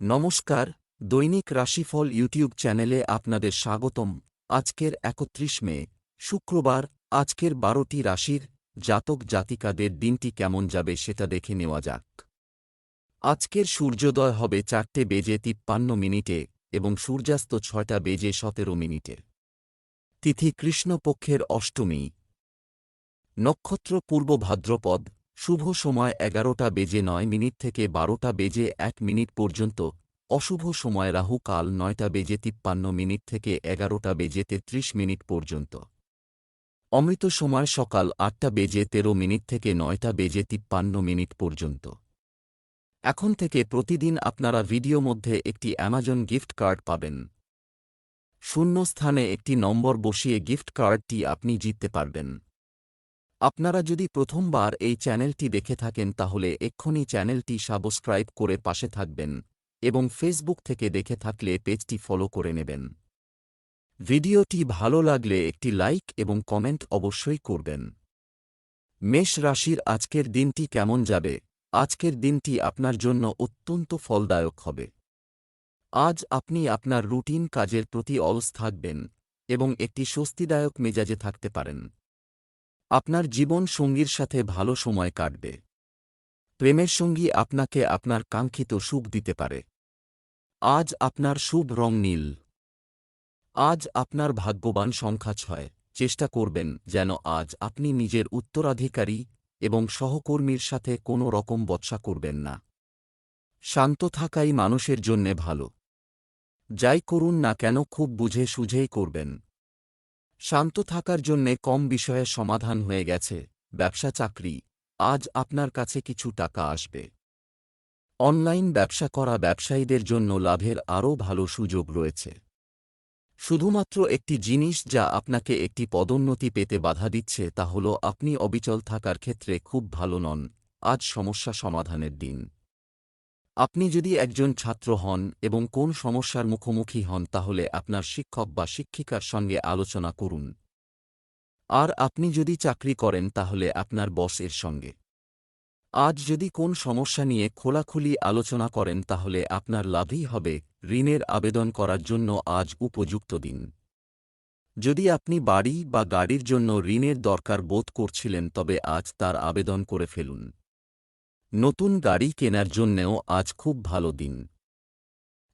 নমস্কার, দৈনিক রাশিফল ইউটিউব চ্যানেলে আপনাদের স্বাগতম। আজকের একত্রিশ মে, শুক্রবার, আজকের বারোটি রাশির জাতক জাতিকাদের দিনটি কেমন যাবে সেটা দেখে নেওয়া যাক। আজকের সূর্যোদয় হবে চারটে বেজে তিপ্পান্ন মিনিটে এবং সূর্যাস্ত ছয়টা বেজে সতেরো মিনিটে। তিথি কৃষ্ণপক্ষের অষ্টমী। নক্ষত্র পূর্ব ভাদ্রপদ শুভ সময় এগারোটা বেজে নয় মিনিট থেকে বারোটা বেজে এক মিনিট পর্যন্ত, অশুভ সময় রাহু কাল নয়টা বেজে তিপ্পান্ন মিনিট থেকে এগারোটা বেজে তেত্রিশ মিনিট পর্যন্ত। অমৃত সময় সকাল আটটা বেজে তেরো মিনিট থেকে নয়টা বেজে তিপ্পান্ন মিনিট পর্যন্ত। এখন থেকে প্রতিদিন আপনারা ভিডিও মধ্যে একটি অ্যামাজন গিফট কার্ড পাবেন। শূন্য স্থানে একটি নম্বর বসিয়ে গিফট কার্ডটি আপনি জিততে পারবেন। আপনারা যদি প্রথমবার এই চ্যানেলটি দেখে থাকেন তাহলে এক্ষুনি চ্যানেলটি সাবস্ক্রাইব করে পাশে থাকবেন এবং ফেসবুক থেকে দেখে থাকলে পেজটি ফলো করে নেবেন। ভিডিওটি ভালো লাগলে একটি লাইক এবং কমেন্ট অবশ্যই করবেন। মেষ রাশির আজকের দিনটি কেমন যাবে? আজকের দিনটি আপনার জন্য অত্যন্ত ফলদায়ক হবে। আজ আপনি আপনার রুটিন কাজের প্রতি অলস থাকবেন এবং একটি স্বস্তিদায়ক মেজাজে থাকতে পারেন। আপনার জীবন সঙ্গীর সাথে ভালো সময় কাটবে। প্রেমের সঙ্গী আপনাকে আপনার কাঙ্ক্ষিত সুখ দিতে পারে। আজ আপনার শুভ রং নীল। আজ আপনার ভাগ্যবান সংখ্যা ছয়। চেষ্টা করবেন যেন আজ আপনি নিজের উত্তরাধিকারী এবং সহকর্মীর সাথে কোনো রকম বৎসা করবেন না। শান্ত থাকাই মানুষের জন্যে ভালো। যাই করুন না কেন খুব বুঝে সুঝেই করবেন। শান্ত থাকার জন্যে কম বিষয়ে সমাধান হয়ে গেছে, ব্যবসা চাকরি। আজ আপনার কাছে কিছু টাকা আসবে। অনলাইন ব্যবসা করা ব্যবসায়ীদের জন্য লাভের আরও ভালো সুযোগ রয়েছে। শুধুমাত্র একটি জিনিস যা আপনাকে একটি পদোন্নতি পেতে বাধা দিচ্ছে তা হল আপনি অবিচল থাকার ক্ষেত্রে খুব ভালো নন। আজ সমস্যা সমাধানের দিন। আপনি যদি একজন ছাত্র হন এবং কোন সমস্যার মুখোমুখি হন তাহলে আপনার শিক্ষক বা শিক্ষিকার সঙ্গে আলোচনা করুন। আর আপনি যদি চাকরি করেন তাহলে আপনার বসের সঙ্গে। আজ যদি কোন সমস্যা নিয়ে খোলাখুলি আলোচনা করেন তাহলে আপনার লাভই হবে ঋণের আবেদন করার জন্য আজ উপযুক্ত দিন। যদি আপনি বাড়ি বা গাড়ির জন্য ঋণের দরকার বোধ করছিলেন তবে আজ তার আবেদন করে ফেলুন। নতুন গাড়ি কেনার জন্যেও আজ খুব ভালো দিন।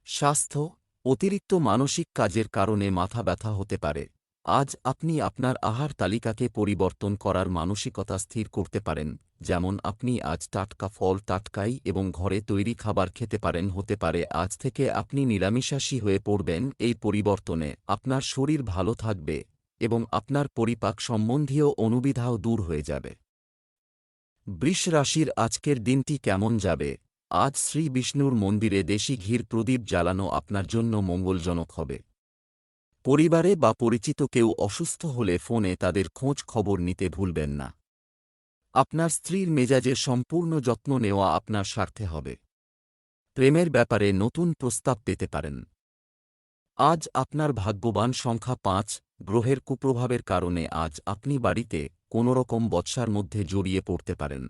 স্বাস্থ্য, অতিরিক্ত মানসিক কাজের কারণে মাথা ব্যথা হতে পারে। আজ আপনি আপনার আহার তালিকাকে পরিবর্তন করার মানসিকতা স্থির করতে পারেন, যেমন আপনি আজ টাটকা ফল টাটকাই এবং ঘরে তৈরি খাবার খেতে পারেন হতে পারে। আজ থেকে আপনি নিরামিষাশী হয়ে পড়বেন, এই পরিবর্তনে আপনার শরীর ভালো থাকবে এবং আপনার পরিপাক সম্বন্ধীয় অনুবিধাও দূর হয়ে যাবে। বৃষ রাশির আজকের দিনটি কেমন যাবে? আজ শ্রী বিষ্ণুর মন্দিরে দেশি ঘির প্রদীপ জ্বালানো আপনার জন্য মঙ্গলজনক হবে। পরিবারে বা পরিচিত কেউ অসুস্থ হলে ফোনে তাদের খোঁজ খবর নিতে ভুলবেন না। আপনার স্ত্রীর মেজাজে সম্পূর্ণ যত্ন নেওয়া আপনার স্বার্থে হবে। প্রেমের ব্যাপারে নতুন প্রস্তাব পেতে পারেন। আজ আপনার ভাগ্যবান সংখ্যা পাঁচ, গ্রহের কুপ্রভাবের কারণে আজ আপনি বাড়িতে কোনোরকম বৎসার মধ্যে জড়িয়ে পড়তে পারেন।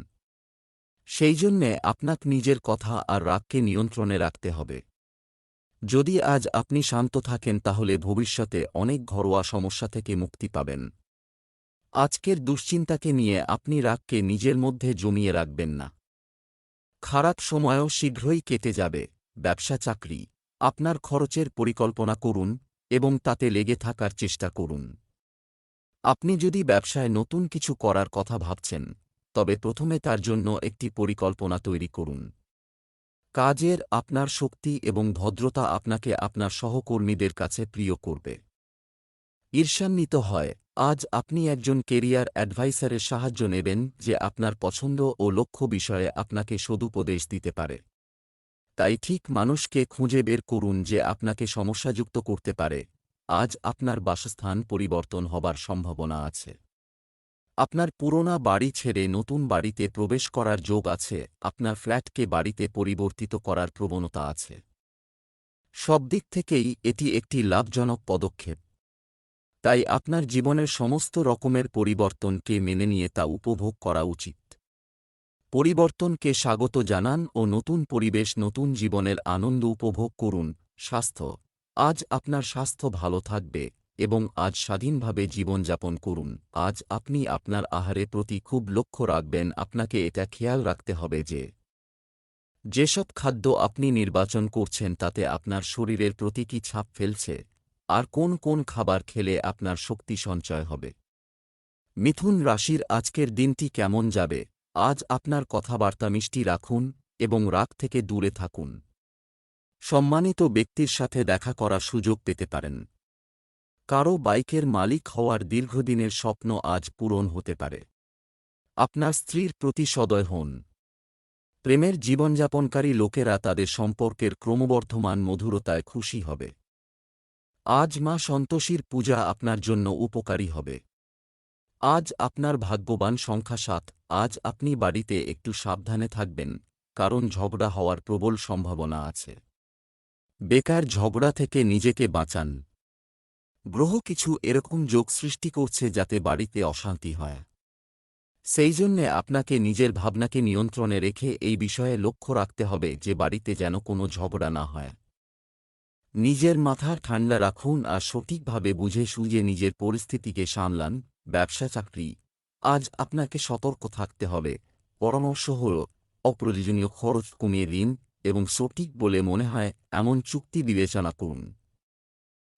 সেই জন্যে আপনাক নিজের কথা আর রাগকে নিয়ন্ত্রণে রাখতে হবে। যদি আজ আপনি শান্ত থাকেন তাহলে ভবিষ্যতে অনেক ঘরোয়া সমস্যা থেকে মুক্তি পাবেন। আজকের দুশ্চিন্তাকে নিয়ে আপনি রাগকে নিজের মধ্যে জমিয়ে রাখবেন না। খারাপ সময়ও শীঘ্রই কেটে যাবে, ব্যবসা চাকরি। আপনার খরচের পরিকল্পনা করুন এবং তাতে লেগে থাকার চেষ্টা করুন। আপনি যদি ব্যবসায় নতুন কিছু করার কথা ভাবছেন, তবে প্রথমে তার জন্য একটি পরিকল্পনা তৈরি করুন। কাজের আপনার শক্তি এবং ভদ্রতা আপনাকে আপনার সহকর্মীদের কাছে প্রিয় করবে। ঈর্ষান্বিত হয়, আজ আপনি একজন কেরিয়ার অ্যাডভাইসারের সাহায্য নেবেন যে আপনার পছন্দ ও লক্ষ্য বিষয়ে আপনাকে সদুপদেশ দিতে পারে। তাই ঠিক মানুষকে খুঁজে বের করুন যে আপনাকে সমস্যাযুক্ত করতে পারে। আজ আপনার বাসস্থান পরিবর্তন হবার সম্ভাবনা আছে। আপনার পুরোনা বাড়ি ছেড়ে নতুন বাড়িতে প্রবেশ করার যোগ আছে। আপনার ফ্ল্যাটকে বাড়িতে পরিবর্তিত করার প্রবণতা আছে। সব দিক থেকেই এটি একটি লাভজনক পদক্ষেপ। তাই আপনার জীবনের সমস্ত রকমের পরিবর্তনকে মেনে নিয়ে তা উপভোগ করা উচিত। পরিবর্তনকে স্বাগত জানান ও নতুন পরিবেশ, নতুন জীবনের আনন্দ উপভোগ করুন। স্বাস্থ্য। আজ আপনার স্বাস্থ্য ভালো থাকবে এবং আজ স্বাধীনভাবে জীবনযাপন করুন। আজ আপনি আপনার আহারের প্রতি খুব লক্ষ্য রাখবেন। আপনাকে এটা খেয়াল রাখতে হবে যে, যেসব খাদ্য আপনি নির্বাচন করছেন তাতে আপনার শরীরের প্রতি কি ছাপ ফেলছে? আর কোন কোন খাবার খেলে আপনার শক্তি সঞ্চয় হবে? মিথুন রাশির আজকের দিনটি কেমন যাবে? আজ আপনার কথাবার্তা মিষ্টি রাখুন এবং রাগ থেকে দূরে থাকুন। সম্মানিত ব্যক্তির সাথে দেখা করার সুযোগ পেতে পারেন। কারও বাইকের মালিক হওয়ার দীর্ঘদিনের স্বপ্ন আজ পূরণ হতে পারে। আপনার স্ত্রীর প্রতি সদয় হন। প্রেমের জীবনযাপনকারী লোকেরা তাদের সম্পর্কের ক্রমবর্ধমান মধুরতায় খুশি হবে। আজ মা সন্তোষীর পূজা আপনার জন্য উপকারী হবে। আজ আপনার ভাগ্যবান সংখ্যা সাত, আজ আপনি বাড়িতে একটু সাবধানে থাকবেন, কারণ ঝগড়া হওয়ার প্রবল সম্ভাবনা আছে। বেকার ঝগড়া থেকে নিজেকে বাঁচান। গ্রহ কিছু এরকম যোগ সৃষ্টি করছে যাতে বাড়িতে অশান্তি হয়। সেই জন্যে আপনাকে নিজের ভাবনাকে নিয়ন্ত্রণে রেখে এই বিষয়ে লক্ষ্য রাখতে হবে যে বাড়িতে যেন কোনো ঝগড়া না হয়। নিজের মাথার ঠান্ডা রাখুন আর সঠিকভাবে বুঝে সুঝে নিজের পরিস্থিতিকে সামলান, ব্যবসা, চাকরি। আজ আপনাকে সতর্ক থাকতে হবে। পরামর্শ হল, অপ্রয়োজনীয় খরচ কমিয়ে দিন এবং সঠিক বলে মনে হয় এমন চুক্তি বিবেচনা করুন।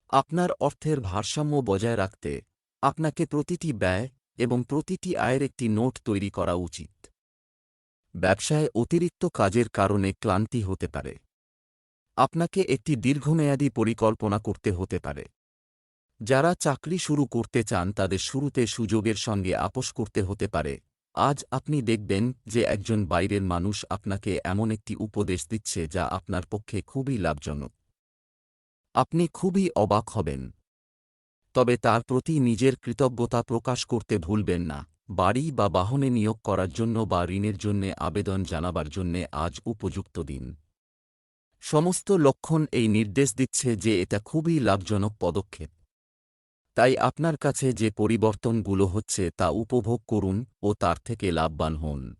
আপনার অর্থের ভারসাম্য বজায় রাখতে আপনাকে প্রতিটি ব্যয় এবং প্রতিটি আয়ের একটি নোট তৈরি করা উচিত। ব্যবসায় অতিরিক্ত কাজের কারণে ক্লান্তি হতে পারে। আপনাকে একটি দীর্ঘমেয়াদী পরিকল্পনা করতে হতে পারে। যারা চাকরি শুরু করতে চান তাদের শুরুতে সুযোগের সঙ্গে আপোষ করতে হতে পারে। আজ আপনি দেখবেন যে একজন বাইরের মানুষ আপনাকে এমন একটি উপদেশ দিচ্ছে যা আপনার পক্ষে খুবই লাভজনক। আপনি খুবই অবাক হবেন। তবে তার প্রতি নিজের কৃতজ্ঞতা প্রকাশ করতে ভুলবেন না। বাড়ি বা বাহনে নিয়োগ করার জন্য বা ঋণের জন্যে আবেদন জানাবার জন্যে আজ উপযুক্ত দিন। সমস্ত লক্ষণ এই নির্দেশ দিচ্ছে যে এটা খুবই লাভজনক পদক্ষেপ। তাই আপনার কাছে যে পরিবর্তনগুলো হচ্ছে তা উপভোগ করুন ও তার থেকে লাভবান হন।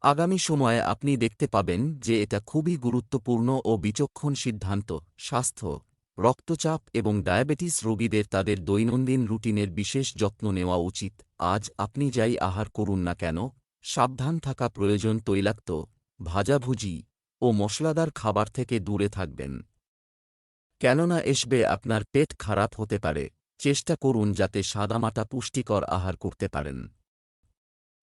আগামী সময়ে আপনি দেখতে পাবেন যে এটা খুবই গুরুত্বপূর্ণ ও বিচক্ষণ সিদ্ধান্ত, স্বাস্থ্য, রক্তচাপ এবং ডায়াবেটিস রোগীদের তাদের দৈনন্দিন রুটিনের বিশেষ যত্ন নেওয়া উচিত। আজ আপনি যাই আহার করুন না কেন, সাবধান থাকা প্রয়োজন তৈলাক্ত, ভাজাভুজি ও মশলাদার খাবার থেকে দূরে থাকবেন। কেননা এসবে আপনার পেট খারাপ হতে পারে, চেষ্টা করুন যাতে সাদামাটা পুষ্টিকর আহার করতে পারেন।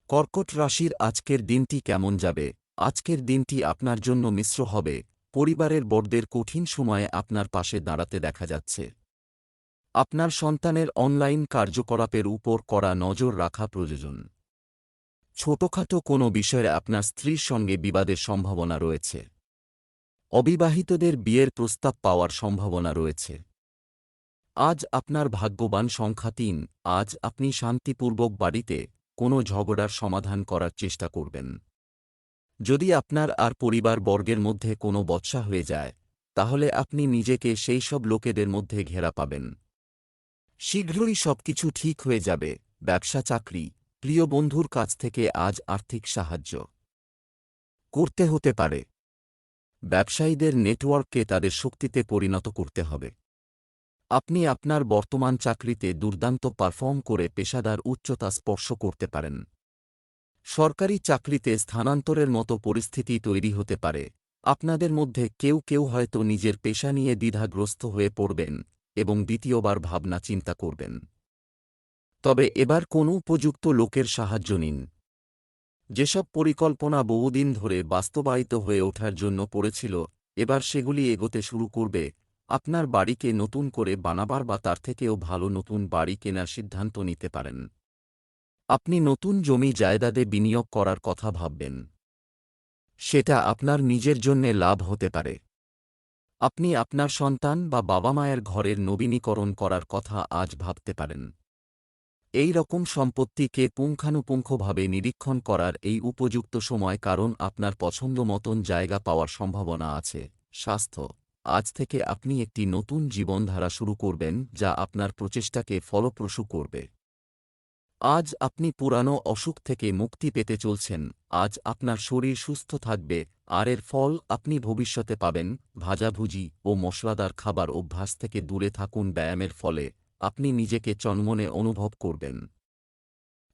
কর্কট রাশির আজকের দিনটি কেমন যাবে? আজকের দিনটি আপনার জন্য মিশ্র হবে, পরিবারের বড়দের কঠিন সময়ে আপনার পাশে দাঁড়াতে দেখা যাচ্ছে। আপনার সন্তানের অনলাইন কার্যকলাপের উপর করা নজর রাখা প্রয়োজন। ছোটখাটো কোনো বিষয়ে আপনার স্ত্রীর সঙ্গে বিবাদের সম্ভাবনা রয়েছে। অবিবাহিতদের বিয়ের প্রস্তাব পাওয়ার সম্ভাবনা রয়েছে। আজ আপনার ভাগ্যবান সংখ্যা তিন, আজ আপনি শান্তিপূর্বক বাড়িতে কোনো ঝগড়ার সমাধান করার চেষ্টা করবেন। যদি আপনার আর পরিবার বর্গের মধ্যে কোনো বৎসা হয়ে যায়, তাহলে আপনি নিজেকে সেই সব লোকেদের মধ্যে ঘেরা পাবেন। শীঘ্রই সবকিছু ঠিক হয়ে যাবে ব্যবসা চাকরি প্রিয় বন্ধুর কাছ থেকে আজ আর্থিক সাহায্য। করতে হতে পারে। ব্যবসায়ীদের নেটওয়ার্ককে তাদের শক্তিতে পরিণত করতে হবে। আপনি আপনার বর্তমান চাকরিতে দুর্দান্ত পারফর্ম করে পেশাদার উচ্চতা স্পর্শ করতে পারেন। সরকারি চাকরিতে স্থানান্তরের মতো পরিস্থিতি তৈরি হতে পারে। আপনাদের মধ্যে কেউ কেউ হয়তো নিজের পেশা নিয়ে দ্বিধাগ্রস্ত হয়ে পড়বেন এবং দ্বিতীয়বার ভাবনা চিন্তা করবেন। তবে এবার কোনো উপযুক্ত লোকের সাহায্য নিন। যেসব পরিকল্পনা বহুদিন ধরে বাস্তবায়িত হয়ে ওঠার জন্য পড়েছিল, এবার সেগুলি এগোতে শুরু করবে। আপনার বাড়িকে নতুন করে বানাবার বা তার থেকেও ভালো নতুন বাড়ি কেনার সিদ্ধান্ত নিতে পারেন। আপনি নতুন জমি জায়দাদে বিনিয়োগ করার কথা ভাববেন। সেটা আপনার নিজের জন্যে লাভ হতে পারে। আপনি আপনার সন্তান বা বাবা মায়ের ঘরের নবীনীকরণ করার কথা আজ ভাবতে পারেন। এই রকম সম্পত্তিকে পুঙ্খানুপুঙ্খভাবে নিরীক্ষণ করার এই উপযুক্ত সময় কারণ আপনার পছন্দ মতন জায়গা পাওয়ার সম্ভাবনা আছে। স্বাস্থ্য। আজ থেকে আপনি একটি নতুন জীবনধারা শুরু করবেন যা আপনার প্রচেষ্টাকে ফলপ্রসূ করবে। আজ আপনি পুরানো অসুখ থেকে মুক্তি পেতে চলছেন। আজ আপনার শরীর সুস্থ থাকবে। আর এর ফল আপনি ভবিষ্যতে পাবেন। ভাজাভুজি ও মশলাদার খাবার অভ্যাস থেকে দূরে থাকুন ব্যায়ামের ফলে। আপনি নিজেকে চন্মনে অনুভব করবেন।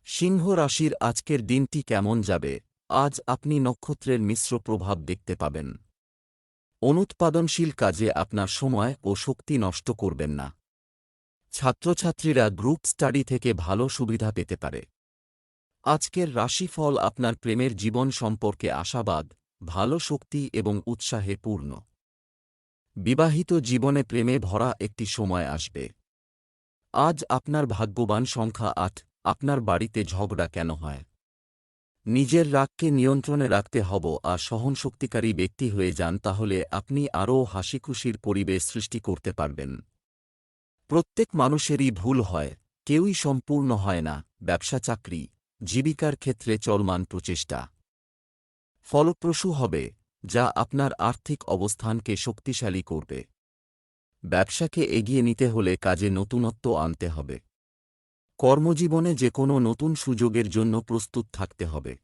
সিংহ রাশির আজকের দিনটি কেমন যাবে? আজ আপনি নক্ষত্রের মিশ্র প্রভাব দেখতে পাবেন। অনুৎপাদনশীল কাজে আপনার সময় ও শক্তি নষ্ট করবেন না। ছাত্রছাত্রীরা গ্রুপ স্টাডি থেকে ভালো সুবিধা পেতে পারে। আজকের রাশিফল আপনার প্রেমের জীবন সম্পর্কে আশাবাদ, ভালো শক্তি এবং উৎসাহে পূর্ণ। বিবাহিত জীবনে প্রেমে ভরা একটি সময় আসবে। আজ আপনার ভাগ্যবান সংখ্যা আট, আপনার বাড়িতে ঝগড়া কেন হয়? নিজের রাগকে নিয়ন্ত্রণে রাখতে হব আর সহনশক্তিকারী ব্যক্তি হয়ে যান তাহলে আপনি আরও হাসিখুশির পরিবেশ সৃষ্টি করতে পারবেন। প্রত্যেক মানুষেরই ভুল হয়, কেউই সম্পূর্ণ হয় না, ব্যবসা চাকরি, জীবিকার ক্ষেত্রে চলমান প্রচেষ্টা। ফলপ্রসূ হবে, যা আপনার আর্থিক অবস্থানকে শক্তিশালী করবে। ব্যবসাকে এগিয়ে নিতে হলে কাজে নতুনত্ব আনতে হবে। কর্মজীবনে যে কোনো নতুন সুযোগের জন্য প্রস্তুত থাকতে হবে।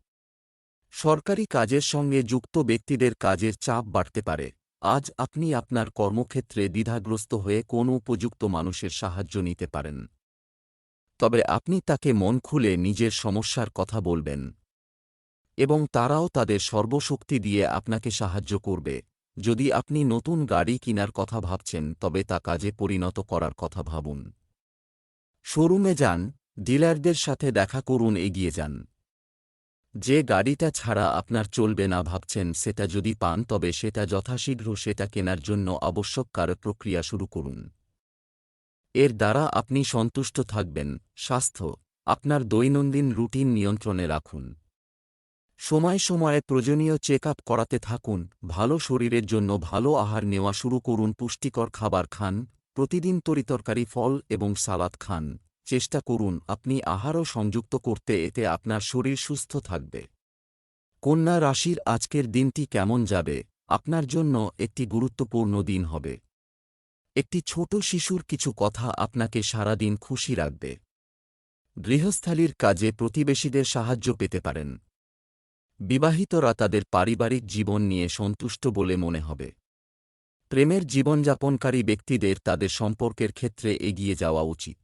সরকারি কাজের সঙ্গে যুক্ত ব্যক্তিদের কাজের চাপ বাড়তে পারে। আজ আপনি আপনার কর্মক্ষেত্রে দ্বিধাগ্রস্ত হয়ে কোনো উপযুক্ত মানুষের সাহায্য নিতে পারেন। তবে আপনি তাকে মন খুলে নিজের সমস্যার কথা বলবেন। এবং তারাও তাদের সর্বশক্তি দিয়ে আপনাকে সাহায্য করবে। যদি আপনি নতুন গাড়ি কিনার কথা ভাবছেন, তবে তা কাজে পরিণত করার কথা ভাবুন। শোরুমে যান, ডিলারদের সাথে দেখা করুন, এগিয়ে যান। যে গাড়িটা ছাড়া আপনার চলবে না ভাবছেন, সেটা যদি পান, তবে সেটা যথাশীঘ্র সেটা কেনার জন্য আবশ্যক কার প্রক্রিয়া শুরু করুন। এর দ্বারা আপনি সন্তুষ্ট থাকবেন। স্বাস্থ্য, আপনার দৈনন্দিন রুটিন নিয়ন্ত্রণে রাখুন। সময় সময়ে প্রয়োজনীয় চেক আপ করাতে থাকুন, ভালো শরীরের জন্য ভালো আহার নেওয়া শুরু করুন, পুষ্টিকর খাবার খান, প্রতিদিন তরিতরকারি ফল এবং সালাদ খান। চেষ্টা করুন, আপনি আহারও সংযুক্ত করতে এতে আপনার শরীর সুস্থ থাকবে। কন্যা রাশির আজকের দিনটি কেমন যাবে? আপনার জন্য একটি গুরুত্বপূর্ণ দিন হবে। একটি ছোট শিশুর কিছু কথা আপনাকে সারাদিন খুশি রাখবে। গৃহস্থালির কাজে প্রতিবেশীদের সাহায্য পেতে পারেন। বিবাহিতরা তাদের পারিবারিক জীবন নিয়ে সন্তুষ্ট বলে মনে হবে। প্রেমের জীবনযাপনকারী ব্যক্তিদের তাদের সম্পর্কের ক্ষেত্রে এগিয়ে যাওয়া উচিত।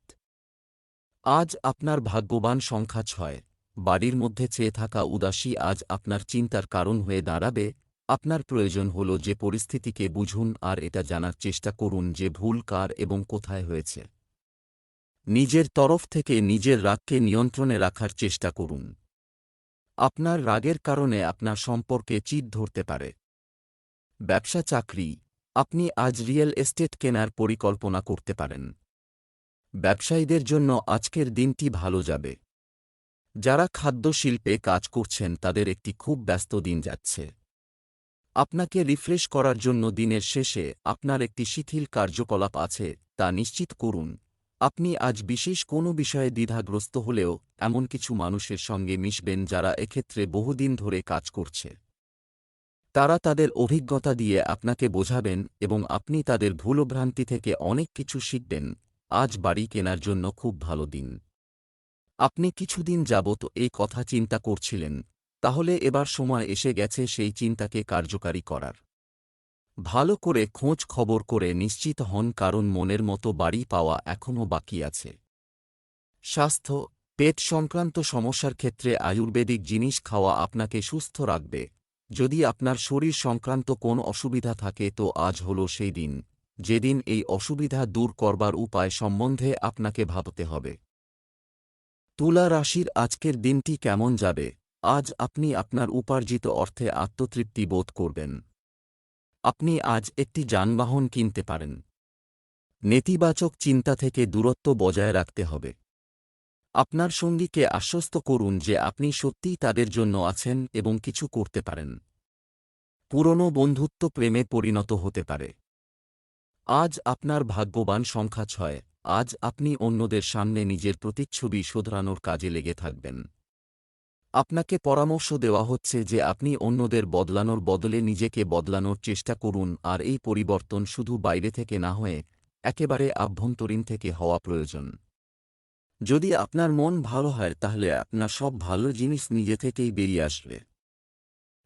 আজ আপনার ভাগ্যবান সংখ্যা ছয়। বাড়ির মধ্যে চেয়ে থাকা উদাসী আজ আপনার চিন্তার কারণ হয়ে দাঁড়াবে। আপনার প্রয়োজন হল যে পরিস্থিতিকে বুঝুন আর এটা জানার চেষ্টা করুন যে ভুল কার এবং কোথায় হয়েছে। নিজের তরফ থেকে নিজের রাগকে নিয়ন্ত্রণে রাখার চেষ্টা করুন। আপনার রাগের কারণে আপনার সম্পর্কে চিট ধরতে পারে। ব্যবসা চাকরি, আপনি আজ রিয়েল এস্টেট কেনার পরিকল্পনা করতে পারেন। ব্যবসায়ীদের জন্য আজকের দিনটি ভালো যাবে। যারা খাদ্য শিল্পে কাজ করছেন, তাদের একটি খুব ব্যস্ত দিন যাচ্ছে। আপনাকে রিফ্রেশ করার জন্য দিনের শেষে আপনার একটি শিথিল কার্যকলাপ আছে, তা নিশ্চিত করুন। আপনি আজ বিশেষ কোনো বিষয়ে দ্বিধাগ্রস্ত হলেও এমন কিছু মানুষের সঙ্গে মিশবেন যারা এক্ষেত্রে বহুদিন ধরে কাজ করছে। তারা তাদের অভিজ্ঞতা দিয়ে আপনাকে বোঝাবেন এবং আপনি তাদের ভুলভ্রান্তি থেকে অনেক কিছু শিখবেন। আজ বাড়ি কেনার জন্য খুব ভালো দিন। আপনি কিছুদিন যাবত এই কথা চিন্তা করছিলেন, তাহলে এবার সময় এসে গেছে সেই চিন্তাকে কার্যকারী করার। ভালো করে খোঁজ খবর করে নিশ্চিত হন কারণ মনের মতো বাড়ি পাওয়া এখনও বাকি আছে। স্বাস্থ্য, পেট সংক্রান্ত সমস্যার ক্ষেত্রে আয়ুর্বেদিক জিনিস খাওয়া আপনাকে সুস্থ রাখবে। যদি আপনার শরীর সংক্রান্ত কোন অসুবিধা থাকে তো আজ হল সেই দিন। যেদিন এই অসুবিধা দূর করবার উপায় সম্বন্ধে আপনাকে ভাবতে হবে। তুলা রাশির আজকের দিনটি কেমন যাবে? আজ আপনি আপনার উপার্জিত অর্থে আত্মতৃপ্তি বোধ করবেন। আপনি আজ একটি যানবাহন কিনতে পারেন। নেতিবাচক চিন্তা থেকে দূরত্ব বজায় রাখতে হবে। আপনার সঙ্গীকে আশ্বস্ত করুন যে আপনি সত্যিই তাদের জন্য আছেন এবং কিছু করতে পারেন। পুরনো বন্ধুত্ব প্রেমে পরিণত হতে পারে। আজ আপনার ভাগ্যবান সংখ্যা ছয়। আজ আপনি অন্যদের সামনে নিজের প্রতিচ্ছবি শোধরানোর কাজে লেগে থাকবেন। আপনাকে পরামর্শ দেওয়া হচ্ছে যে আপনি অন্যদের বদলানোর বদলে নিজেকে বদলানোর চেষ্টা করুন, আর এই পরিবর্তন শুধু বাইরে থেকে না হয়ে একেবারে আভ্যন্তরীণ থেকে হওয়া প্রয়োজন। যদি আপনার মন ভালো হয়, তাহলে আপনার সব ভালো জিনিস নিজে থেকেই বেরিয়ে আসবে।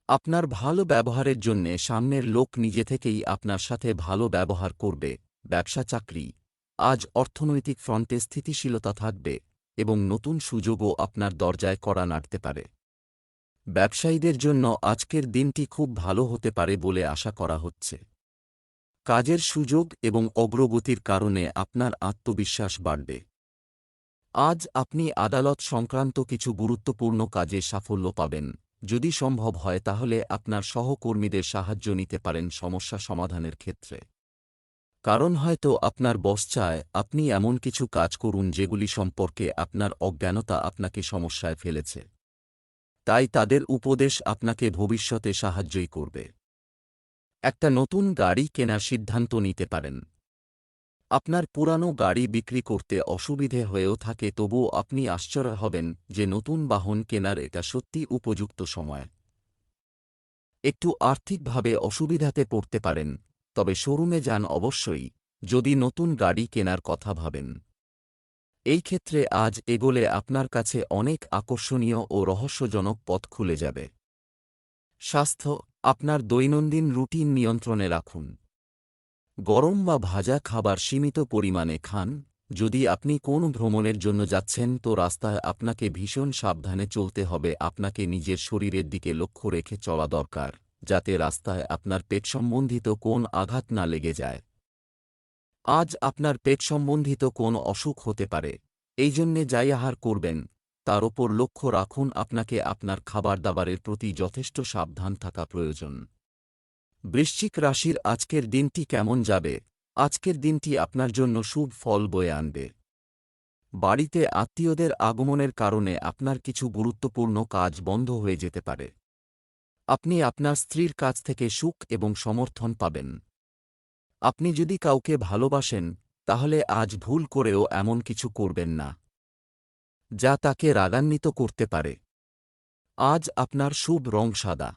আপনার ভালো ব্যবহারের জন্যে সামনের লোক নিজে থেকেই আপনার সাথে ভালো ব্যবহার করবে। ব্যবসা চাকরি আজ অর্থনৈতিক ফ্রন্টে স্থিতিশীলতা থাকবে। এবং নতুন সুযোগও আপনার দরজায় করা নাড়তে পারে। ব্যবসায়ীদের জন্য আজকের দিনটি খুব ভালো হতে পারে বলে আশা করা হচ্ছে। কাজের সুযোগ এবং অগ্রগতির কারণে আপনার আত্মবিশ্বাস বাড়বে। আজ আপনি আদালত সংক্রান্ত কিছু গুরুত্বপূর্ণ কাজে সাফল্য পাবেন। যদি সম্ভব হয় তাহলে আপনার সহকর্মীদের সাহায্য নিতে পারেন সমস্যা সমাধানের ক্ষেত্রে। কারণ হয়তো আপনার বস চায় আপনি এমন কিছু কাজ করুন যেগুলি সম্পর্কে আপনার অজ্ঞানতা আপনাকে সমস্যায় ফেলেছে। তাই তাদের উপদেশ আপনাকে ভবিষ্যতে সাহায্যই করবে। একটা নতুন গাড়ি কেনার সিদ্ধান্ত নিতে পারেন। আপনার পুরানো গাড়ি বিক্রি করতে অসুবিধে হয়েও থাকে তবুও আপনি আশ্চর্য হবেন যে নতুন বাহন কেনার এটা সত্যি উপযুক্ত সময়। একটু আর্থিকভাবে অসুবিধাতে পড়তে পারেন। তবে শোরুমে যান অবশ্যই, যদি নতুন গাড়ি কেনার কথা ভাবেন। এই ক্ষেত্রে আজ এগোলে আপনার কাছে অনেক আকর্ষণীয় ও রহস্যজনক পথ খুলে যাবে। স্বাস্থ্য, আপনার দৈনন্দিন রুটিন নিয়ন্ত্রণে রাখুন। গরম বা ভাজা খাবার সীমিত পরিমাণে খান, যদি আপনি কোন ভ্রমণের জন্য যাচ্ছেন তো রাস্তায় আপনাকে ভীষণ সাবধানে চলতে হবে, আপনাকে নিজের শরীরের দিকে লক্ষ্য রেখে চলা দরকার। যাতে রাস্তায় আপনার পেট সম্বন্ধিত কোন আঘাত না লেগে যায়। আজ আপনার পেট সম্বন্ধিত কোন অসুখ হতে পারে, এই জন্যে যাই আহার করবেন। তার ওপর লক্ষ্য রাখুন আপনাকে আপনার খাবার দাবারের প্রতি যথেষ্ট সাবধান থাকা প্রয়োজন। বৃশ্চিক রাশির আজকের দিনটি কেমন যাবে? আজকের দিনটি আপনার জন্য শুভ ফল বয়ে আনবে। বাড়িতে আত্মীয়দের আগমনের কারণে আপনার কিছু গুরুত্বপূর্ণ কাজ বন্ধ হয়ে যেতে পারে। আপনি আপনার স্ত্রীর কাছ থেকে সুখ এবং সমর্থন পাবেন। আপনি যদি কাউকে ভালোবাসেন, তাহলে আজ ভুল করেও এমন কিছু করবেন না, যা তাকে রাগান্বিত করতে পারে। আজ আপনার শুভ রং সাদা।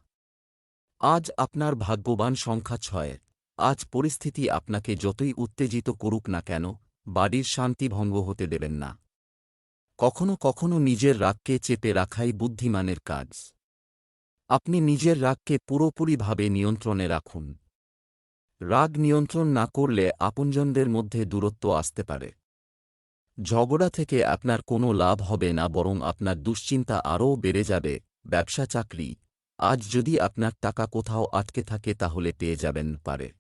আজ আপনার ভাগ্যবান সংখ্যা ছয়। আজ পরিস্থিতি আপনাকে যতই উত্তেজিত করুক না কেন, বাড়ির শান্তি ভঙ্গ হতে দেবেন না। কখনো কখনো নিজের রাগকে চেপে রাখাই বুদ্ধিমানের কাজ। আপনি নিজের রাগকে পুরোপুরিভাবে নিয়ন্ত্রণে রাখুন। রাগ নিয়ন্ত্রণ না করলে আপনজনদের মধ্যে দূরত্ব আসতে পারে। ঝগড়া থেকে আপনার কোনো লাভ হবে না, বরং আপনার দুশ্চিন্তা আরও বেড়ে যাবে। ব্যবসা, চাকরি, আজ যদি আপনার টাকা কোথাও আটকে থাকে তাহলে পেয়ে যাবেন পারে।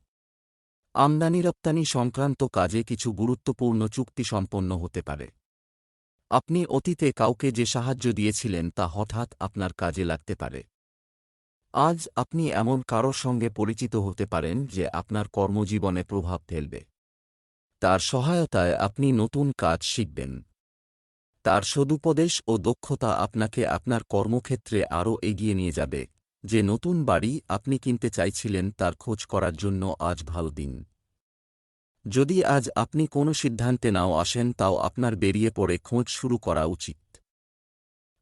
আমদানি, রপ্তানি সংক্রান্ত কাজে কিছু গুরুত্বপূর্ণ চুক্তি সম্পন্ন হতে পারে। আপনি অতীতে কাউকে যে সাহায্য দিয়েছিলেন তা হঠাৎ আপনার কাজে লাগতে পারে। আজ আপনি এমন কারোর সঙ্গে পরিচিত হতে পারেন যে আপনার কর্মজীবনে প্রভাব ফেলবে। তার সহায়তায় আপনি নতুন কাজ শিখবেন। তার সদুপদেশ ও দক্ষতা আপনাকে আপনার কর্মক্ষেত্রে আরও এগিয়ে নিয়ে যাবে। যে নতুন বাড়ি আপনি কিনতে চাইছিলেন তার খোঁজ করার জন্য আজ ভালো দিন। যদি আজ আপনি কোনো সিদ্ধান্তে নাও আসেন তাও আপনার বেরিয়ে পড়ে খোঁজ শুরু করা উচিত।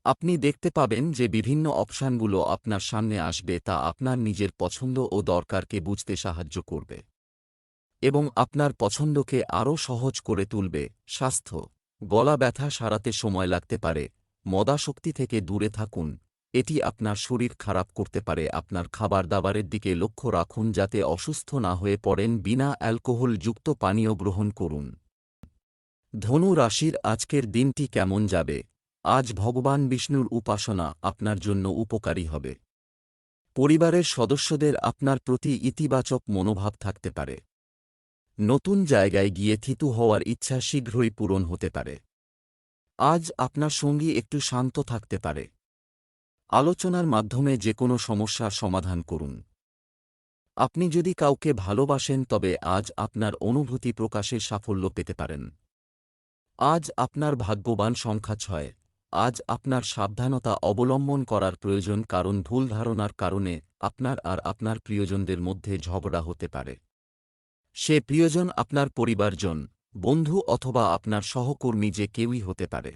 আপনি দেখতে পাবেন যে বিভিন্ন অপশানগুলো আপনার সামনে আসবে তা আপনার নিজের পছন্দ ও দরকারকে বুঝতে সাহায্য করবে এবং আপনার পছন্দকে আরও সহজ করে তুলবে। স্বাস্থ্য, গলা ব্যথা সারাতে সময় লাগতে পারে মদাশক্তি থেকে দূরে থাকুন, এটি আপনার শরীর খারাপ করতে পারে। আপনার খাবার দাবারের দিকে লক্ষ্য রাখুন যাতে অসুস্থ না হয়ে পড়েন বিনা অ্যালকোহলযুক্ত পানীয় গ্রহণ করুন। ধনু রাশির আজকের দিনটি কেমন যাবে? আজ ভগবান বিষ্ণুর উপাসনা আপনার জন্য উপকারী হবে। পরিবারের সদস্যদের আপনার প্রতি ইতিবাচক মনোভাব থাকতে পারে। নতুন জায়গায় গিয়ে থিতু হওয়ার ইচ্ছা শীঘ্রই পূরণ হতে পারে। আজ আপনার সঙ্গী একটু শান্ত থাকতে পারে। আলোচনার মাধ্যমে যে কোনো সমস্যার সমাধান করুন। আপনি যদি কাউকে ভালোবাসেন তবে আজ আপনার অনুভূতি প্রকাশে সাফল্য পেতে পারেন। আজ আপনার ভাগ্যবান সংখ্যা ছয়। আজ আপনার সাবধানতা অবলম্বন করার প্রয়োজন কারণ ভুল ধারণার কারণে আপনার আর আপনার প্রিয়জনদের মধ্যে ঝগড়া হতে পারে। সে প্রিয়জন আপনার পরিবারজন, বন্ধু অথবা আপনার সহকর্মী যে কেউই হতে পারে।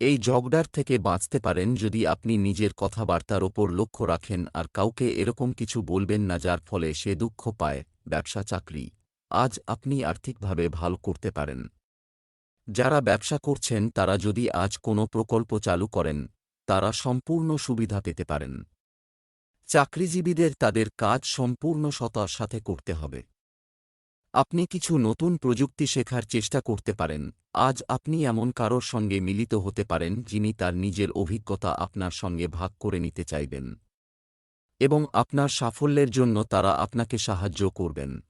এই ঝগড়ার থেকে বাঁচতে পারেন যদি আপনি নিজের কথাবার্তার ওপর লক্ষ্য রাখেন আর কাউকে এরকম কিছু বলবেন না যার ফলে সে দুঃখ পায়, ব্যবসা, চাকরি। আজ আপনি আর্থিকভাবে ভালো করতে পারেন। যারা ব্যবসা করছেন, তারা যদি আজ কোনো প্রকল্প চালু করেন, তারা সম্পূর্ণ সুবিধা পেতে পারেন। চাকরিজীবীদের তাদের কাজ সম্পূর্ণ সতার সাথে করতে হবে। আপনি কিছু নতুন প্রযুক্তি শেখার চেষ্টা করতে পারেন। আজ আপনি এমন কারোর সঙ্গে মিলিত হতে পারেন, যিনি তার নিজের অভিজ্ঞতা আপনার সঙ্গে ভাগ করে নিতে চাইবেন। এবং আপনার সাফল্যের জন্য তারা আপনাকে সাহায্য করবেন।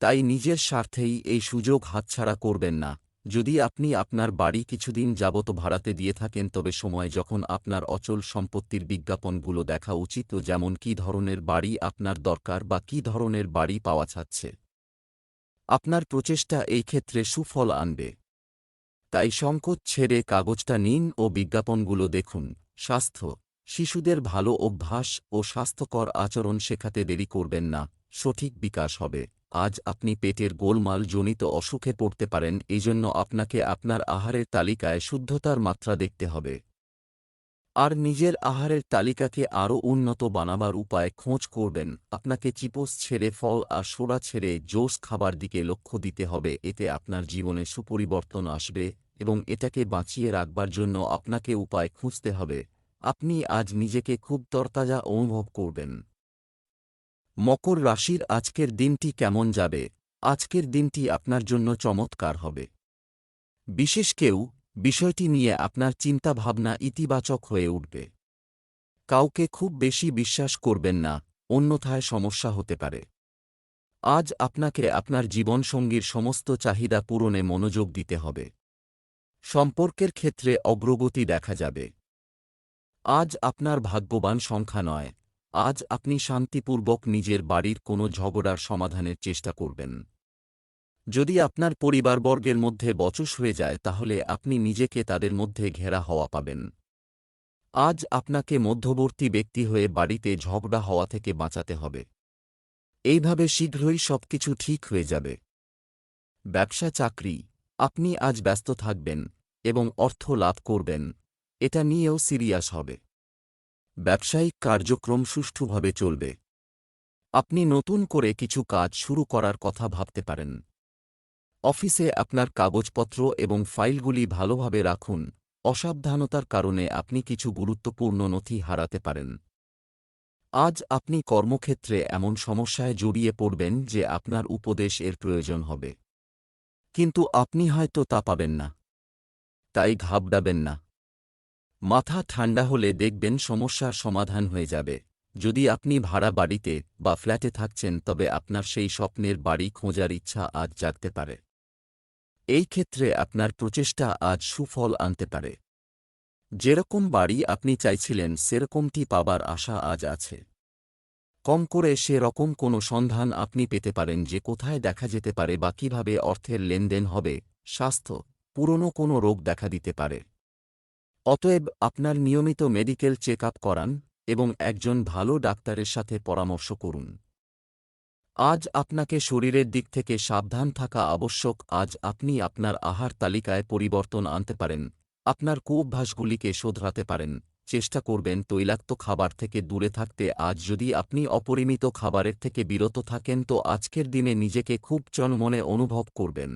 তাই নিজের স্বার্থেই এই সুযোগ হাতছাড়া করবেন না। যদি আপনি আপনার বাড়ি কিছুদিন যাবত ভাড়াতে দিয়ে থাকেন, তবে সময় যখন আপনার অচল সম্পত্তির বিজ্ঞাপনগুলো দেখা উচিত, যেমন কী ধরনের বাড়ি আপনার দরকার বা কী ধরনের বাড়ি পাওয়া যাচ্ছে। আপনার প্রচেষ্টা এই ক্ষেত্রে সুফল আনবে। তাই সংকোচ ছেড়ে কাগজটা নিন ও বিজ্ঞাপনগুলো দেখুন। স্বাস্থ্য। শিশুদের ভালো অভ্যাস ও স্বাস্থ্যকর আচরণ শেখাতে দেরি করবেন না। সঠিক বিকাশ হবে। আজ আপনি পেটের গোলমাল জনিত অসুখে পড়তে পারেন, এজন্য আপনাকে আপনার আহারের তালিকায় শুদ্ধতার মাত্রা দেখতে হবে। আর নিজের আহারের তালিকাকে আরও উন্নত বানাবার উপায় খোঁজ করবেন। আপনাকে চিপোস ছেড়ে ফল আর সোডা ছেড়ে জোস খাবার দিকে লক্ষ্য দিতে হবে, এতে আপনার জীবনে সুপরিবর্তন আসবে এবং এটাকে বাঁচিয়ে রাখবার জন্য আপনাকে উপায় খুঁজতে হবে। আপনি আজ নিজেকে খুব তরতাজা অনুভব করবেন। মকর রাশির আজকের দিনটি কেমন যাবে? আজকের দিনটি আপনার জন্য চমৎকার হবে। বিশেষ কেউ বিষয়টি নিয়ে আপনার চিন্তাভাবনা ইতিবাচক হয়ে উঠবে। কাউকে খুব বেশি বিশ্বাস করবেন না, অন্যথায় সমস্যা হতে পারে। আজ আপনাকে আপনার জীবনসঙ্গীর সমস্ত চাহিদা পূরণে মনোযোগ দিতে হবে। সম্পর্কের ক্ষেত্রে অগ্রগতি দেখা যাবে। আজ আপনার ভাগ্যবান সংখ্যা নয় আজ আপনি শান্তিপূর্বক নিজের বাড়ির কোনো ঝগড়ার সমাধানের চেষ্টা করবেন। যদি আপনার পরিবারবর্গের মধ্যে বচস হয়ে যায়, তাহলে আপনি নিজেকে তাদের মধ্যে ঘেরা হওয়া পাবেন। আজ আপনাকে মধ্যবর্তী ব্যক্তি হয়ে বাড়িতে ঝগড়া হওয়া থেকে বাঁচাতে হবে। এইভাবে শীঘ্রই সবকিছু ঠিক হয়ে যাবে। ব্যবসা চাকরি, আপনি আজ ব্যস্ত থাকবেন এবং অর্থ লাভ করবেন, এটা নিয়েও সিরিয়াস হবে। ব্যবসায়িক কার্যক্রম সুষ্ঠুভাবে চলবে। আপনি নতুন করে কিছু কাজ শুরু করার কথা ভাবতে পারেন। অফিসে আপনার কাগজপত্র এবং ফাইলগুলি ভালোভাবে রাখুন। অসাবধানতার কারণে আপনি কিছু গুরুত্বপূর্ণ নথি হারাতে পারেন। আজ আপনি কর্মক্ষেত্রে এমন সমস্যায় জড়িয়ে পড়বেন যে আপনার উপদেশ এর প্রয়োজন হবে। কিন্তু আপনি হয়তো তা পাবেন না। তাই ঘাবড়াবেন না। মাথা ঠান্ডা হলে দেখবেন সমস্যার সমাধান হয়ে যাবে। যদি আপনি ভাড়া বাড়িতে বা ফ্ল্যাটে থাকছেন, তবে আপনার সেই স্বপ্নের বাড়ি খোঁজার ইচ্ছা আজ জাগতে পারে। এই ক্ষেত্রে আপনার প্রচেষ্টা আজ সুফল আনতে পারে। যেরকম বাড়ি আপনি চাইছিলেন, সেরকমটি পাবার আশা আজ আছে। কম করে সেরকম কোনো সন্ধান আপনি পেতে পারেন যে কোথায় দেখা যেতে পারে বা কীভাবে অর্থের লেনদেন হবে। স্বাস্থ্য, পুরনো কোনো রোগ দেখা দিতে পারে। অতএব আপনার নিয়মিত মেডিকেল চেক আপ করান এবং একজন ভালো ডাক্তারের সাথে পরামর্শ করুন। আজ আপনাকে শরীরের দিক থেকে সাবধান থাকা আবশ্যক, আজ আপনি আপনার আহার তালিকায় পরিবর্তন আনতে পারেন, আপনার কুঅভ্যাসগুলিকে শোধরাতে পারেন, চেষ্টা করবেন তৈলাক্ত খাবার থেকে দূরে থাকতে, আজ যদি আপনি অপরিমিত খাবারের থেকে বিরত থাকেন তো আজকের দিনে নিজেকে খুব চনমনে অনুভব করবেন।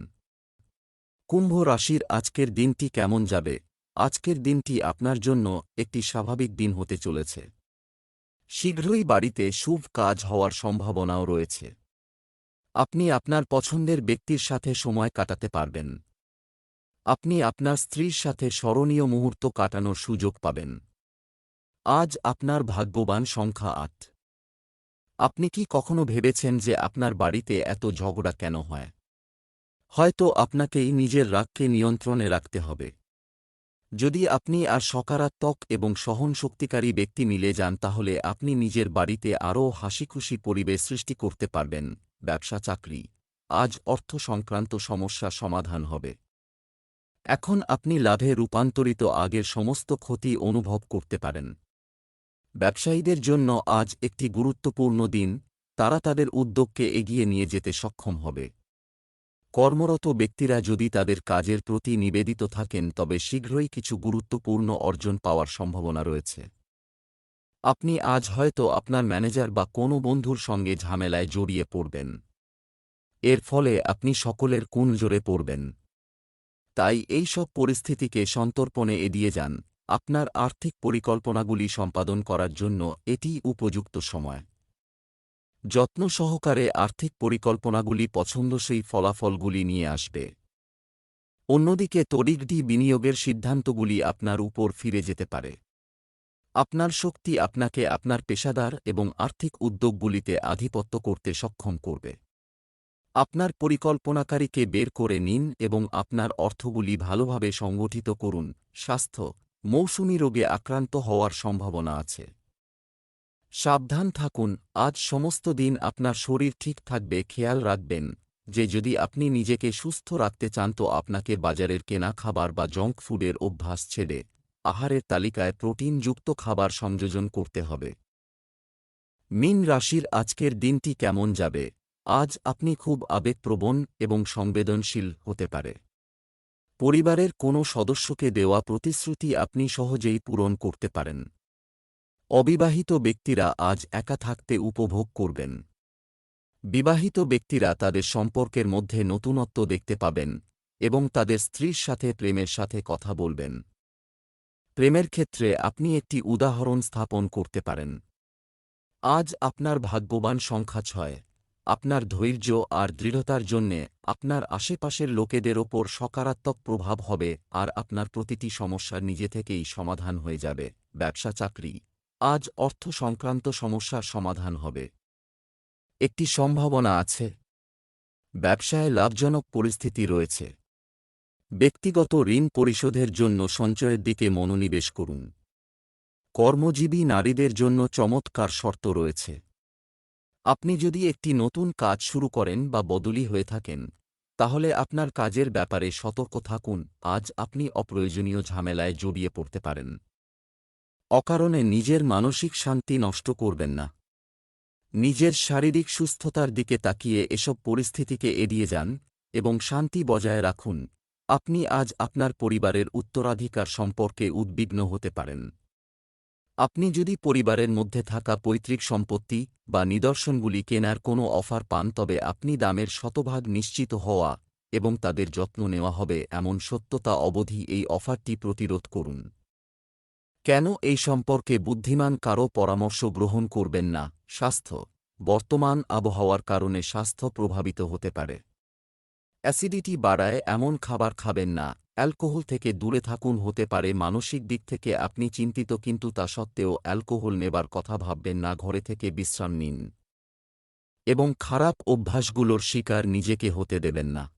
কুম্ভ রাশির আজকের দিনটি কেমন যাবে? আজকের দিনটি আপনার জন্য একটি স্বাভাবিক দিন হতে চলেছে। শীঘ্রই বাড়িতে শুভ কাজ হওয়ার সম্ভাবনাও রয়েছে। আপনি আপনার পছন্দের ব্যক্তির সাথে সময় কাটাতে পারবেন। আপনি আপনার স্ত্রীর সাথে স্মরণীয় মুহূর্ত কাটানোর সুযোগ পাবেন। আজ আপনার ভাগ্যবান সংখ্যা আট। আপনি কি কখনো ভেবেছেন যে আপনার বাড়িতে এত ঝগড়া কেন হয়? হয়তো আপনাকেই নিজের রাগকে নিয়ন্ত্রণে রাখতে হবে। যদি আপনি আর সকারাত্মক এবং সহনশক্তিকারী ব্যক্তি মিলে যান তাহলে আপনি নিজের বাড়িতে আরও হাসিখুশি পরিবেশ সৃষ্টি করতে পারবেন, ব্যবসা, চাকরি। আজ অর্থ সংক্রান্ত সমস্যা সমাধান হবে। এখন আপনি লাভে রূপান্তরিত আগের সমস্ত ক্ষতি অনুভব করতে পারেন। ব্যবসায়ীদের জন্য আজ একটি গুরুত্বপূর্ণ দিন, তারা তাদের উদ্যোগকে এগিয়ে নিয়ে যেতে সক্ষম হবে। কর্মরত ব্যক্তিরা যদি তাদের কাজের প্রতি নিবেদিত থাকেন, তবে শীঘ্রই কিছু গুরুত্বপূর্ণ অর্জন পাওয়ার সম্ভাবনা রয়েছে। আপনি আজ হয়তো আপনার ম্যানেজার বা কোনো বন্ধুর সঙ্গে ঝামেলায় জড়িয়ে পড়বেন। এর ফলে আপনি সকলের কোন জোরে পড়বেন। তাই এই সব পরিস্থিতিকে সন্তর্পণে এড়িয়ে যান। আপনার আর্থিক পরিকল্পনাগুলি সম্পাদন করার জন্য এটি উপযুক্ত সময়। যত্ন সহকারে আর্থিক পরিকল্পনাগুলি পছন্দসই ফলাফলগুলি নিয়ে আসবে। অন্যদিকে তড়িগডি বিনিয়োগের সিদ্ধান্তগুলি আপনার উপর ফিরে যেতে পারে। আপনার শক্তি আপনাকে আপনার পেশাদার এবং আর্থিক উদ্যোগগুলিতে আধিপত্য করতে সক্ষম করবে। আপনার পরিকল্পনাকারীকে বের করে নিন এবং আপনার অর্থগুলি ভালোভাবে সংগঠিত করুন। স্বাস্থ্য, মৌসুমী রোগে আক্রান্ত হওয়ার সম্ভাবনা আছে। সাবধান থাকুন, আজ সমস্ত দিন আপনার শরীর ঠিক থাকবে, খেয়াল রাখবেন। যে যদি আপনি নিজেকে সুস্থ রাখতে চান তো আপনাকে বাজারের কেনা খাবার বা জঙ্ক ফুডের অভ্যাস ছেড়ে আহারের তালিকায় প্রোটিনযুক্ত খাবার সংযোজন করতে হবে। মিন রাশির আজকের দিনটি কেমন যাবে? আজ আপনি খুব আবেগপ্রবণ এবং সংবেদনশীল হতে পারে। পরিবারের কোনো সদস্যকে দেওয়া প্রতিশ্রুতি আপনি সহজেই পূরণ করতে পারেন। অবিবাহিত ব্যক্তিরা আজ একা থাকতে উপভোগ করবেন। বিবাহিত ব্যক্তিরা তাদের সম্পর্কের মধ্যে নতুনত্ব দেখতে পাবেন এবং তাদের স্ত্রীর সাথে, প্রেমের সাথে কথা বলবেন। প্রেমের ক্ষেত্রে আপনি একটি উদাহরণ স্থাপন করতে পারেন। আজ আপনার ভাগ্যবান সংখ্যা ছয়। আপনার ধৈর্য আর দৃঢ়তার জন্যে আপনার আশেপাশের লোকেদের ওপর সকারাত্মক প্রভাব হবে আর আপনার প্রতিটি সমস্যার নিজে থেকেই সমাধান হয়ে যাবে। ব্যবসা চাকরি আজ অর্থ সংক্রান্ত সমস্যার সমাধান হবে। একটি সম্ভাবনা আছে। ব্যবসায় লাভজনক পরিস্থিতি রয়েছে। ব্যক্তিগত ঋণ পরিশোধের জন্য সঞ্চয়ের দিকে মনোনিবেশ করুন। কর্মজীবী নারীদের জন্য চমৎকার শর্ত রয়েছে। আপনি যদি একটি নতুন কাজ শুরু করেন বা বদলি হয়ে থাকেন, তাহলে আপনার কাজের ব্যাপারে সতর্ক থাকুন। আজ আপনি অপ্রয়োজনীয় ঝামেলায় জড়িয়ে পড়তে পারেন। অকারণে নিজের মানসিক শান্তি নষ্ট করবেন না। নিজের শারীরিক সুস্থতার দিকে তাকিয়ে এসব পরিস্থিতিকে এড়িয়ে যান এবং শান্তি বজায় রাখুন। আপনি আজ আপনার পরিবারের উত্তরাধিকার সম্পর্কে উদ্বিগ্ন হতে পারেন। আপনি যদি পরিবারের মধ্যে থাকা পৈতৃক সম্পত্তি বা নিদর্শনগুলি কেনার কোনো অফার পান, তবে আপনি দামের শতভাগ নিশ্চিত হওয়া এবং তাদের যত্ন নেওয়া হবে এমন সত্যতা অবধি এই অফারটি প্রতিরোধ করুন। কেন এই সম্পর্কে বুদ্ধিমান কারও পরামর্শ গ্রহণ করবেন না? স্বাস্থ্য। বর্তমান আবহাওয়ার কারণে স্বাস্থ্য প্রভাবিত হতে পারে। অ্যাসিডিটি বাড়ায়, এমন খাবার খাবেন না। অ্যালকোহল থেকে দূরে থাকুন হতে পারে, মানসিক দিক থেকে আপনি চিন্তিত কিন্তু তা সত্ত্বেও অ্যালকোহল নেবার কথা ভাববেন না, ঘরে থেকে বিশ্রাম নিন। এবং খারাপ অভ্যাসগুলোর শিকার নিজেকে হতে দেবেন না।